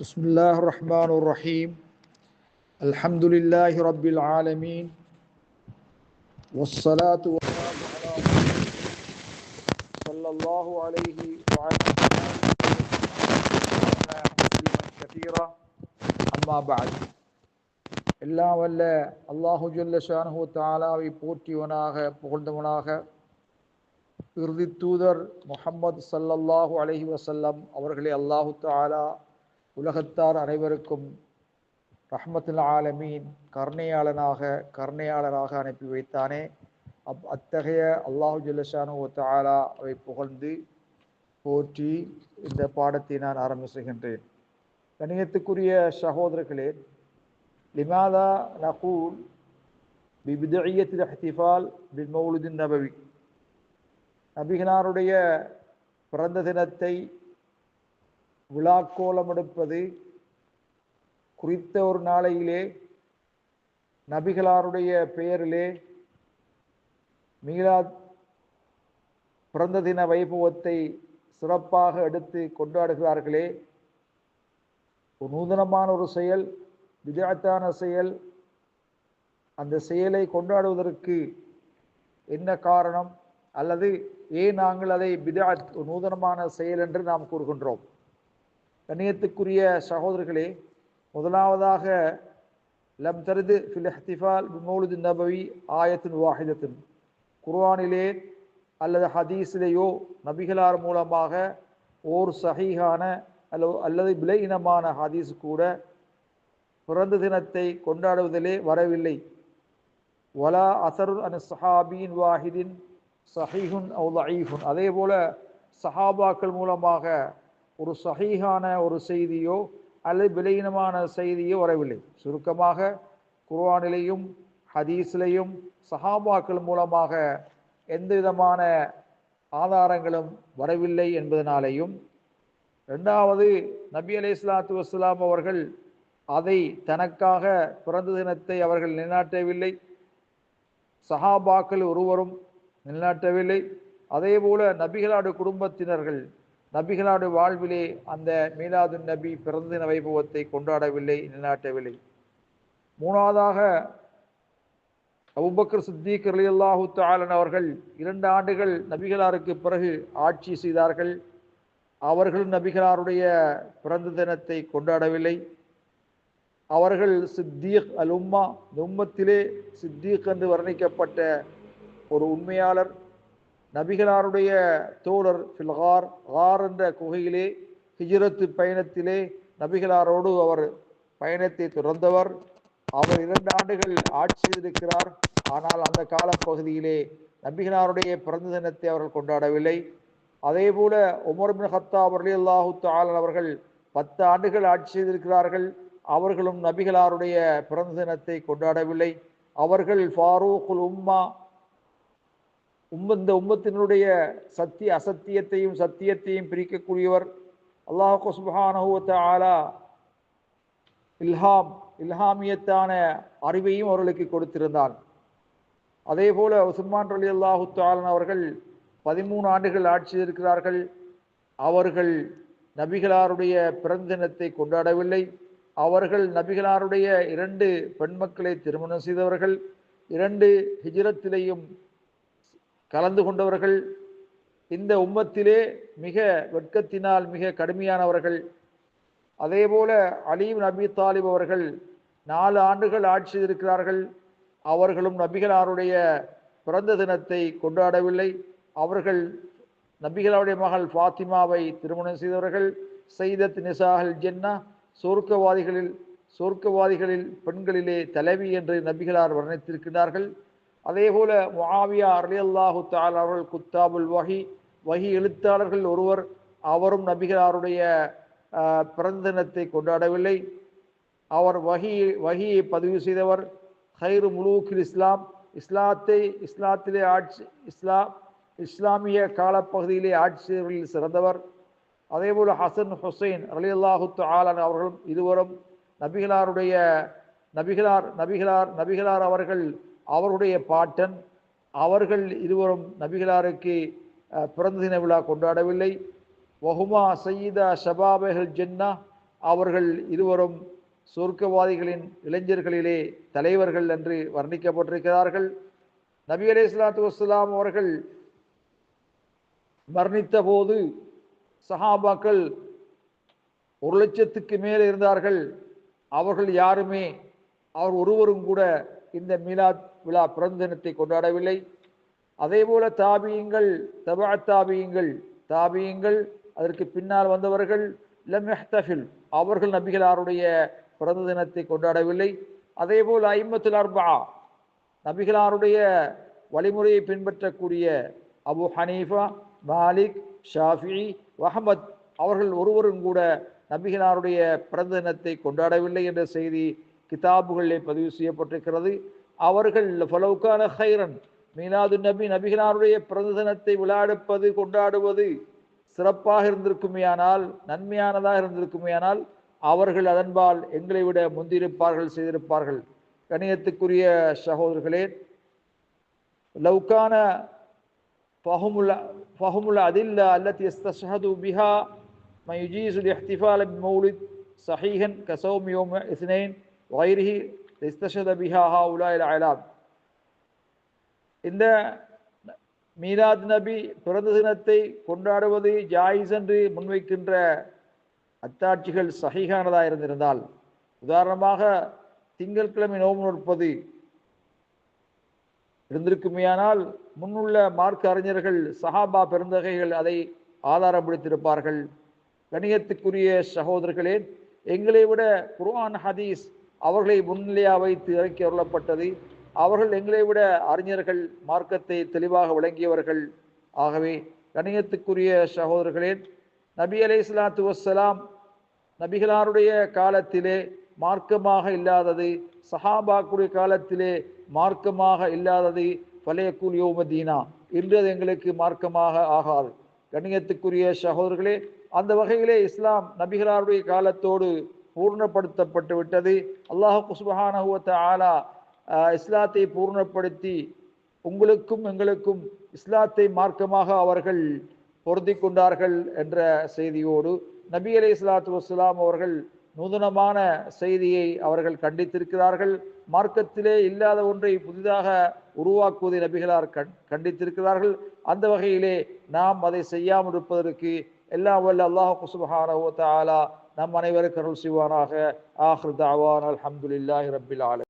بسم الله الرحمن الرحيم الحمد لله رب العالمين والصلاة والسلام على رسول صلى الله عليه وعلى آله كثيرا أما بعد எல்லாம் வல்ல அல்லாஹு ஜல்ல ஷானஹு தாலாவை போற்றியவனாக புகழ்ந்தவனாக இறுதி தூதர் முஹம்மது சல்லல்லாஹு அலைஹி வசல்லம் அவர்களை அல்லாஹு தாலா உலகத்தார் அனைவருக்கும் ரஹ்மத்துல் ஆலமீன் கருணையாளனாக கருணையாளராக அனுப்பி வைத்தானே. அப் அத்தகைய அல்லாஹு ஜுல்லஷானு தாலா அவை புகழ்ந்து போற்றி இந்த பாடத்தை நான் ஆரம்பிச்சுகின்றேன். கணியத்துக்குரிய சகோதரர்களே லிமாதா நகூல் பிபிதழியத்தில் ஹத்திஃபால் பின் மௌலுதின் நபவி. நபிகனாருடைய பிறந்த தினத்தை விழாக்கோலம் எடுப்பது குறித்த ஒரு நாளையிலே நபிகளாருடைய பெயரிலே மீலாத் பிறந்த தின வைபவத்தை சிறப்பாக எடுத்து கொண்டாடுகிறார்களே. ஒரு நூதனமான ஒரு செயல் விஜயத்தான செயல். அந்த செயலை கொண்டாடுவதற்கு என்ன காரணம்? அல்லது ஏன் நாங்கள் அதை பிதாத் நூதனமான செயல் என்று நாம் கூறுகின்றோம்? கண்ணியத்துக்குரிய சகோதரர்களே முதலாவதாக லம் தருது ஃபில் ஹத்திஃபால் மௌலுது நபவி ஆயத்தின் வாஹிதத்தின். குர்ஆனிலே அல்லது ஹதீஸிலேயோ நபிகளார் மூலமாக ஓர் சஹீஹான அல்லது அல்லது விலையினமான ஹதீஸ் கூட பிறந்த தினத்தை கொண்டாடுவதிலே வரவில்லை. வலா அசருன் அன் சஹாபியின் வாஹிதின் சஹீஹுன் அவுலீஃபுன் அதே போல சஹாபாக்கள் மூலமாக ஒரு சஹீகான ஒரு செய்தியோ அல்லது விலையினமான செய்தியோ வரவில்லை. சுருக்கமாக குர்வானிலையும் ஹதீஸ்லையும் சஹாபாக்கள் மூலமாக எந்த விதமான ஆதாரங்களும் வரவில்லை என்பதனாலேயும் ரெண்டாவது நபி அலி இஸ்லாத்து வஸ்லாம் அவர்கள் அதை தனக்காக பிறந்த தினத்தை அவர்கள் நிலைநாட்டவில்லை. சஹாபாக்கள் ஒருவரும் நிலைநாட்டவில்லை. அதே போல நபிகளாடு குடும்பத்தினர்கள் நபிகளாடு வாழ்விலே அந்த மீலாது நபி பிறந்த தின வைபவத்தை கொண்டாடவில்லை நிலைநாட்டவில்லை. மூணாவதாக அபுபக்கர் சித்திக் அலி தாலன் அவர்கள் இரண்டு ஆண்டுகள் நபிகளாருக்கு பிறகு ஆட்சி செய்தார்கள். அவர்கள் நபிகளாருடைய பிறந்த தினத்தை கொண்டாடவில்லை. அவர்கள் சித்தீக் அல் உம்மா உம்மத்திலே சித்தீக் என்று வர்ணிக்கப்பட்ட ஒரு உண்மையாளர். நபிகளாருடைய தோழர் ஃபில்ஹார் ஹார் என்ற குகையிலே ஹிஜரத்து பயணத்திலே நபிகளாரோடு அவர் பயணத்தை துறந்தவர் அவர் இரண்டு ஆண்டுகள் ஆட்சி செய்திருக்கிறார். ஆனால் அந்த கால பகுதியிலே நபிகளாருடைய பிறந்த தினத்தை அவர்கள் கொண்டாடவில்லை. அதே போல உமர் ஹத்தா ஹத்தாப் அலி அல்லாஹு தாலன் அவர்கள் பத்து ஆண்டுகள் ஆட்சி செய்திருக்கிறார்கள். அவர்களும் நபிகளாருடைய பிறந்த தினத்தை கொண்டாடவில்லை. அவர்கள் ஃபாரூக்குல் உம்மா உம்ம இந்த உம்மத்தினுடைய சத்திய அசத்தியத்தையும் சத்தியத்தையும் பிரிக்கக்கூடியவர் அல்லாஹு சுபஹானஹூத்த ஆலா இல்ஹாம் இல்ஹாமியத்தான அறிவையும் அவர்களுக்கு கொடுத்திருந்தான். அதே போல உஸ்மான் அலி அல்லாஹு தாலன் அவர்கள் பதிமூணு ஆண்டுகள் ஆட்சி இருக்கிறார்கள். அவர்கள் நபிகளாருடைய பிறந்த தினத்தை கொண்டாடவில்லை. அவர்கள் நபிகளாருடைய இரண்டு பெண் மக்களை திருமணம் செய்தவர்கள். இரண்டு ஹிஜரத்திலேயும் கலந்து கொண்டவர்கள் இந்த உம்மத்திலே மிக வெட்கத்தினால் மிக கடுமையானவர்கள். அதே போல அலீம் நபி தாலிப் அவர்கள் நாலு ஆண்டுகள் ஆட்சி இருக்கிறார்கள் அவர்களும் நபிகளாருடைய பிறந்த தினத்தை கொண்டாடவில்லை. அவர்கள் நபிகளாருடைய மகள் ஃபாத்திமாவை திருமணம் செய்தவர்கள். செய்தத் நிசாஹல் ஜென்னா சொர்க்கவாதிகளில் சொர்க்கவாதிகளில் பெண்களிலே தலைவி என்று நபிகளார் வர்ணித்திருக்கிறார்கள். அதே போல முஆவியா அலி அல்லாஹு தால் அவர்கள் குத்தாபுல் வஹி வஹி எழுத்தாளர்கள் ஒருவர் அவரும் நபிகளாருடைய பிறந்தினத்தை கொண்டாடவில்லை. அவர் வஹி வஹியை பதிவு செய்தவர் ஹைரு முலூக்கில் இஸ்லாம் இஸ்லாத்தை இஸ்லாத்திலே ஆட்சி இஸ்லாம் இஸ்லாமிய காலப்பகுதியிலே ஆட்சி செய்தவர்களில் சிறந்தவர். அதேபோல் ஹசன் ஹுசைன் அலி அல்லாஹு ஆலன் அவர்களும் இருவரும் நபிகளாருடைய நபிகளார் நபிகளார் நபிகளார் அவர்கள் அவருடைய பாட்டன் அவர்கள் இருவரும் நபிகளாருக்கு பிறந்த தின விழா கொண்டாடவில்லை. வஹுமா சையீதா ஷபாபஹல் ஜென்னா அவர்கள் இருவரும் சொர்க்கவாதிகளின் இளைஞர்களிலே தலைவர்கள் என்று வர்ணிக்கப்பட்டிருக்கிறார்கள். நபி அலே இஸ்லாத்து வஸ்லாம் அவர்கள் மரணித்த போது சஹாபாக்கள் ஒரு லட்சத்துக்கு மேலே இருந்தார்கள். அவர்கள் யாருமே அவர் ஒருவரும் கூட இந்த மீலாத் விழா பிறந்த தினத்தை கொண்டாடவில்லை. அதே போல தாபியங்கள் தபா தாபியங்கள் தாபியங்கள் அதற்கு பின்னால் வந்தவர்கள் லம் அவர்கள் நபிகளாருடைய பிறந்த தினத்தை கொண்டாடவில்லை. அதே போல் ஐம்பத்துல் அர்பா நபிகளாருடைய வழிமுறையை பின்பற்றக்கூடிய அபு ஹனீஃபா மாலிக் ஷாஃபி வஹமத் அவர்கள் ஒருவரும் கூட நபிகளாருடைய பிறந்த தினத்தை கொண்டாடவில்லை என்ற செய்தி கிதாபுகளிலே பதிவு செய்யப்பட்டிருக்கிறது. அவர்கள் ஃபலவுக்கான ஹைரன் மீனாது நபி நபிகளாருடைய பிறந்த தினத்தை விளையாடுப்பது கொண்டாடுவது சிறப்பாக இருந்திருக்குமேயானால் நன்மையானதாக இருந்திருக்குமேயானால் அவர்கள் அதன்பால் எங்களை விட முந்தியிருப்பார்கள் செய்திருப்பார்கள். கணியத்துக்குரிய சகோதரர்களே லவ்கான ஃபஹமுல் ஃபஹமுல் அதில்ல அல்லத்தி எஸ்தஷஹது பிஹா மயுஜீசுல் இஹ்திஃபால் மௌலித் சஹீஹன் கசௌம் யோம் இஸ்னேன் வைரிஹி லிஸ்தஷத பிஹா உலாயில் அயலாத் இந்த மீராத் நபி பிறந்த தினத்தை கொண்டாடுவது ஜாயிஸ் என்று முன்வைக்கின்ற அத்தாட்சிகள் சகிகானதாக இருந்திருந்தால் உதாரணமாக திங்கட்கிழமை நோம்பு நோற்பது இருந்திருக்குமேயானால் முன்னுள்ள மார்க் அறிஞர்கள் சஹாபா பெருந்தகைகள் அதை ஆதாரப்படுத்தியிருப்பார்கள். கணியத்துக்குரிய சகோதரர்களே எங்களை விட குர்ஆன் ஹதீஸ் அவர்களை முன்னிலையாக வைத்து இறக்கி அருளப்பட்டது. அவர்கள் எங்களை விட அறிஞர்கள் மார்க்கத்தை தெளிவாக விளங்கியவர்கள். ஆகவே கணியத்துக்குரிய சகோதரர்களே நபி அலை இஸ்லாத்து வசலாம் நபிகளாருடைய காலத்திலே மார்க்கமாக இல்லாதது சஹாபாக்குடைய காலத்திலே மார்க்கமாக இல்லாதது பழைய யோமதீனா இன்று அது எங்களுக்கு மார்க்கமாக ஆகாது. கண்ணியத்துக்குரிய சகோதரர்களே அந்த வகையிலே இஸ்லாம் நபிகளாருடைய காலத்தோடு பூர்ணப்படுத்தப்பட்டு விட்டது. அல்லாஹ் குஸ்பஹானஹுவத்த ஆலா இஸ்லாத்தை பூர்ணப்படுத்தி உங்களுக்கும் எங்களுக்கும் இஸ்லாத்தை மார்க்கமாக அவர்கள் பொருந்தி கொண்டார்கள் என்ற செய்தியோடு நபி அலி இஸ்லாத்து வஸ்லாம் அவர்கள் நூதனமான செய்தியை அவர்கள் கண்டித்திருக்கிறார்கள். மார்க்கத்திலே இல்லாத ஒன்றை புதிதாக உருவாக்குவதை நபிகளார் கண் கண்டித்திருக்கிறார்கள். அந்த வகையிலே நாம் அதை செய்யாமல் இருப்பதற்கு எல்லாம் வல்ல அல்லாஹ் குசுபஹான ஓ தாலா நம் அனைவருக்கு அருள் செய்வானாக. ஆஹ்ரு தாவான் அலமதுல்லாஹி ரபில் ஆலம்